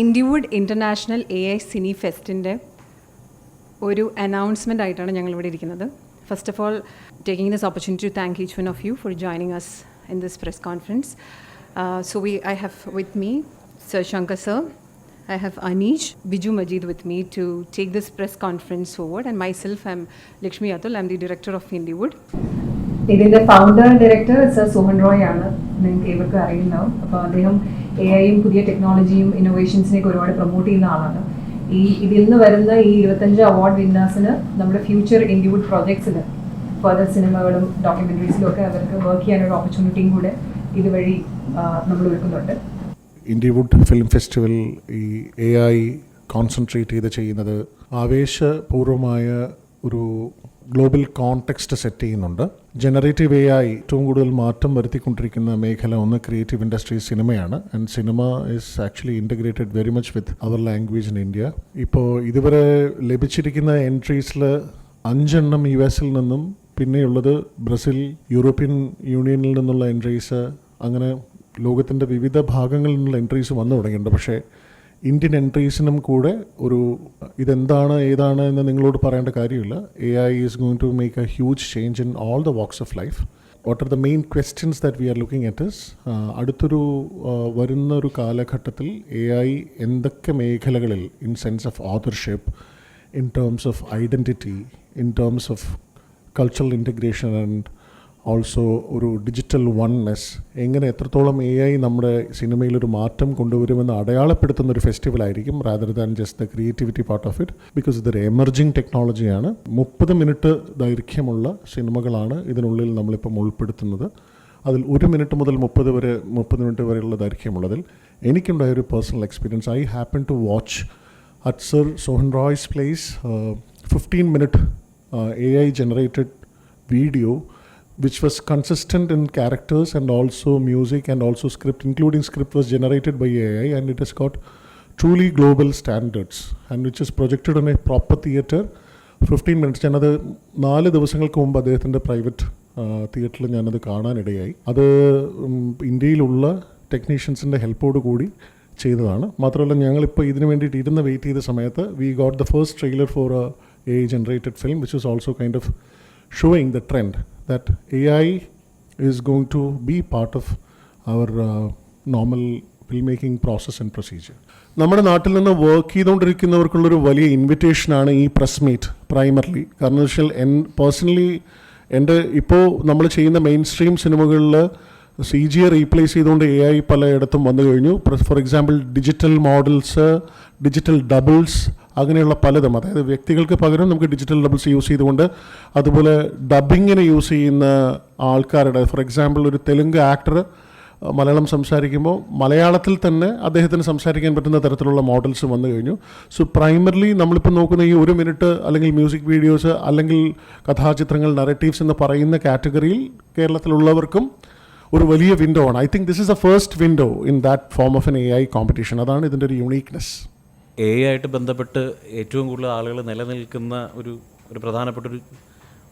Indiewood international A I cine ഫെസ്റ്റിന്റെ ഒരു announcement ആയിട്ടാണ് ഞങ്ങൾ ഇവിടെ ഇരിക്കുന്നത് first of all taking this opportunity to thank each one of you for joining us in this press conference so we I have with me sir Shankar sir I have Anish Biju Majid with me to take this press conference forward, and myself, I'm Lakshmi Atul, I'm the director of Indiewood. ഇതിന്റെ founder director sir Suman Roy ആണ്. നിങ്ങൾക്ക് ഇവർക്ക് അറിയുന്നുണ്ടാവും അപ്പോൾ അദ്ദേഹം A ഐയും പുതിയ ടെക്നോളജിയും ഇന്നോവേഷൻസിനെയൊക്കെ ഒരുപാട് പ്രൊമോട്ട് ചെയ്യുന്ന ആളാണ്. ഈ ഇതിൽ നിന്ന് വരുന്ന ഈ ഇരുപത്തഞ്ച് അവാർഡ് വിന്നേഴ്സിന് നമ്മുടെ ഫ്യൂച്ചർ ഇൻഡിവുഡ് പ്രോജക്ട്സിൽ ഫർദർ സിനിമകളും ഡോക്യുമെന്ററീസിലും ഒക്കെ അവർക്ക് വർക്ക് ചെയ്യാനൊരു ഓപ്പർച്യൂണിറ്റിയും കൂടെ ഇതുവഴി നമ്മൾ ഒരുക്കുന്നുണ്ട്. ഇൻഡിവുഡ് ഫിലിം ഫെസ്റ്റിവൽ ഈ എ ഐ കോൺസെൻട്രേറ്റ് ചെയ്ത് ചെയ്യുന്നത് ആവേശപൂർവമായ ഒരു ഗ്ലോബൽ കോണ്ടെക്സ്റ്റ് സെറ്റ് ചെയ്യുന്നുണ്ട്. ജനറേറ്റീവ് എ ആയി ഏറ്റവും കൂടുതൽ മാറ്റം വരുത്തിക്കൊണ്ടിരിക്കുന്ന മേഖല ഒന്ന് ക്രിയേറ്റീവ് ഇൻഡസ്ട്രി സിനിമയാണ്. And cinema is actually integrated very much with our language in India ഇപ്പോൾ ഇതുവരെ ലഭിച്ചിരിക്കുന്ന എൻട്രീസിൽ അഞ്ചെണ്ണം യു എസിൽ നിന്നും പിന്നെയുള്ളത് ബ്രസീൽ യൂറോപ്യൻ യൂണിയനിൽ നിന്നുള്ള എൻട്രീസ് അങ്ങനെ ലോകത്തിന്റെ വിവിധ ഭാഗങ്ങളിൽ നിന്നുള്ള എൻട്രീസ് വന്നു തുടങ്ങിയിട്ടുണ്ട്. പക്ഷേ ഇന്ത്യൻ എൻട്രീസിനും കൂടെ ഒരു ഇതെന്താണ് ഏതാണ് എന്ന് നിങ്ങളോട് പറയേണ്ട കാര്യമില്ല. A I is going to make a huge change in all the walks of life what are the main questions that we are looking at is അടുത്തൊരു വരുന്ന ഒരു കാലഘട്ടത്തിൽ എ ഐ എന്തൊക്കെ മേഖലകളിൽ in sense of authorship in terms of identity in terms of cultural integration and also ഒരു digital oneness എങ്ങനെ എത്രത്തോളം A I നമ്മുടെ സിനിമയിൽ ഒരു മാറ്റം കൊണ്ടുവരുമെന്ന് അടയാളപ്പെടുത്തുന്ന ഒരു ഫെസ്റ്റിവൽ ആയിരിക്കും rather than just the creativity part of it because ഇതൊരു എമർജിങ് ടെക്നോളജിയാണ് മുപ്പത് മിനിറ്റ് ദൈർഘ്യമുള്ള സിനിമകളാണ് ഇതിനുള്ളിൽ നമ്മളിപ്പം ഉൾപ്പെടുത്തുന്നത്. അതിൽ ഒരു മിനിറ്റ് മുതൽ മുപ്പത് വരെ മുപ്പത് മിനിറ്റ് വരെയുള്ള ദൈർഘ്യമുള്ളതിൽ എനിക്കുണ്ടായ ഒരു personal experience I happen to watch Sir Sohan Roy's place, uh, 15 minute uh, AI generated video which was consistent in characters and also music and also script, including script was generated by AI and it has got truly global standards and which is projected on a proper theatre. Fifteen minutes ഞാനത് നാല് ദിവസങ്ങൾക്ക് മുമ്പ് അദ്ദേഹത്തിന്റെ private തിയേറ്ററിൽ ഞാനത് കാണാനിടയായി. അത് ഇന്ത്യയിലുള്ള ടെക്നീഷ്യൻസിന്റെ ഹെൽപ്പോട് കൂടി ചെയ്തതാണ്. മാത്രമല്ല ഞങ്ങളിപ്പോൾ ഇതിന് വേണ്ടിയിട്ട് ഇരുന്ന് വെയിറ്റ് ചെയ്ത സമയത്ത് we got the first trailer for A generated film which is also kind of showing the trend that AI is going to be part of our uh, normal filmmaking process and procedure. നമ്മുടെ നാട്ടിൽ നിന്ന് work ചെയ്തുകൊണ്ടിരിക്കുന്നവർക്കുള്ളൊരു വലിയ ഇൻവിറ്റേഷനാണ് ഈ press meet primarily കാരണം എന്ന് വെച്ചാൽ N personally എന്റെ ഇപ്പോൾ നമ്മൾ ചെയ്യുന്ന മെയിൻ സ്ട്രീം സിനിമകളിൽ സി ജിയെ റീപ്ലേസ് ചെയ്തുകൊണ്ട് എ ഐ പലയിടത്തും വന്നു കഴിഞ്ഞു for example digital models digital doubles അങ്ങനെയുള്ള പലതും അതായത് വ്യക്തികൾക്ക് പകരം നമുക്ക് ഡിജിറ്റൽ ഡബിൾസ് യൂസ് ചെയ്തുകൊണ്ട് അതുപോലെ ഡബിങ്ങിന് യൂസ് ചെയ്യുന്ന ആൾക്കാരുടെ ഫോർ എക്സാമ്പിൾ ഒരു തെലുങ്ക് ആക്ടർ മലയാളം സംസാരിക്കുമ്പോൾ മലയാളത്തിൽ തന്നെ അദ്ദേഹത്തിന് സംസാരിക്കാൻ പറ്റുന്ന തരത്തിലുള്ള മോഡൽസ് വന്നു കഴിഞ്ഞു. സോ പ്രൈമർലി നമ്മളിപ്പോൾ നോക്കുന്ന ഈ ഒരു മിനിറ്റ് അല്ലെങ്കിൽ മ്യൂസിക് വീഡിയോസ് അല്ലെങ്കിൽ കഥാചിത്രങ്ങൾ നറേറ്റീവ്സ് എന്ന് പറയുന്ന കാറ്റഗറിയിൽ കേരളത്തിലുള്ളവർക്കും ഒരു വലിയ വിൻഡോ ആണ്. I think this is a first window in that form of an A I competition അതാണ് ഇതിന്റെ ഒരു യുണീക്നെസ് എ ആയിട്ട് ബന്ധപ്പെട്ട് ഏറ്റവും കൂടുതൽ ആളുകൾ നിലനിൽക്കുന്ന ഒരു ഒരു പ്രധാനപ്പെട്ട ഒരു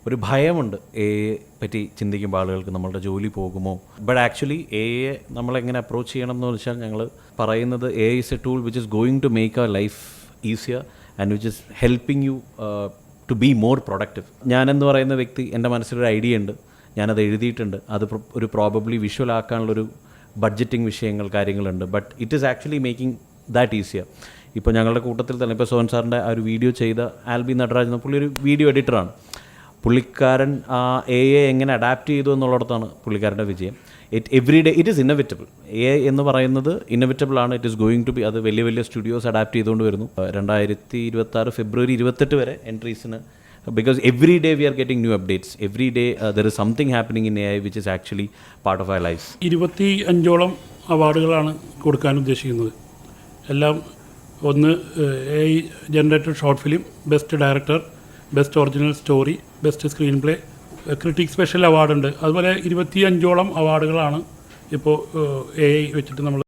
ഒരു ഭയമുണ്ട് എ പറ്റി ചിന്തിക്കുമ്പോൾ ആളുകൾക്ക് നമ്മളുടെ ജോലി പോകുമോ? ബട്ട് ആക്ച്വലി എ എ നമ്മളെങ്ങനെ അപ്രോച്ച് ചെയ്യണം എന്ന് വെച്ചാൽ ഞങ്ങൾ പറയുന്നത് A is a tool which is going to make our life easier and which is helping you to be more productive ഞാനെന്ന് പറയുന്ന വ്യക്തി എന്റെ മനസ്സിലൊരു ഐഡിയ ഉണ്ട്. ഞാനത് എഴുതിയിട്ടുണ്ട്. അത് ഒരു പ്രോബബ്ലി വിഷ്വൽ ആക്കാനുള്ളൊരു ബഡ്ജറ്റിംഗ് വിഷയങ്ങൾ കാര്യങ്ങളുണ്ട്. But it is actually making that easier ഇപ്പോൾ ഞങ്ങളുടെ കൂട്ടത്തിൽ തന്നെ ഇപ്പോൾ സോൻ സാറിന്റെ ആ ഒരു വീഡിയോ ചെയ്ത ആൽബി നടരാജ് എന്ന പുള്ളി ഒരു വീഡിയോ എഡിറ്ററാണ് പുള്ളിക്കാരൻ ആ എ എ എങ്ങനെ അഡാപ്റ്റ് ചെയ്തു എന്നുള്ളിടത്താണ് പുള്ളിക്കാരന്റെ വിജയം. It every day it is inevitable A എന്ന് പറയുന്നത് ഇന്നവിറ്റബിൾ ആണ്. It is going to be അത് വലിയ വലിയ സ്റ്റുഡിയോസ് അഡാപ്റ്റ് ചെയ്തുകൊണ്ട് വരുന്നു. രണ്ടായിരത്തി ഇരുപത്തി ആറ് ഫെബ്രുവരി ഇരുപത്തെട്ട് വരെ എൻട്രീസിന് because every day we are getting new updates every day there is something happening in A I which is actually part of I life ഇരുപത്തി അഞ്ചോളം അവാർഡുകളാണ് കൊടുക്കാൻ ഉദ്ദേശിക്കുന്നത്. എല്ലാം ഒന്ന് A I generated short film best director best original story best screenplay critic special അവാർഡുണ്ട് അതുപോലെ ഇരുപത്തി അഞ്ചോളം അവാർഡുകളാണ് ഇപ്പോൾ എ ഐ വെച്ചിട്ട് നമ്മൾ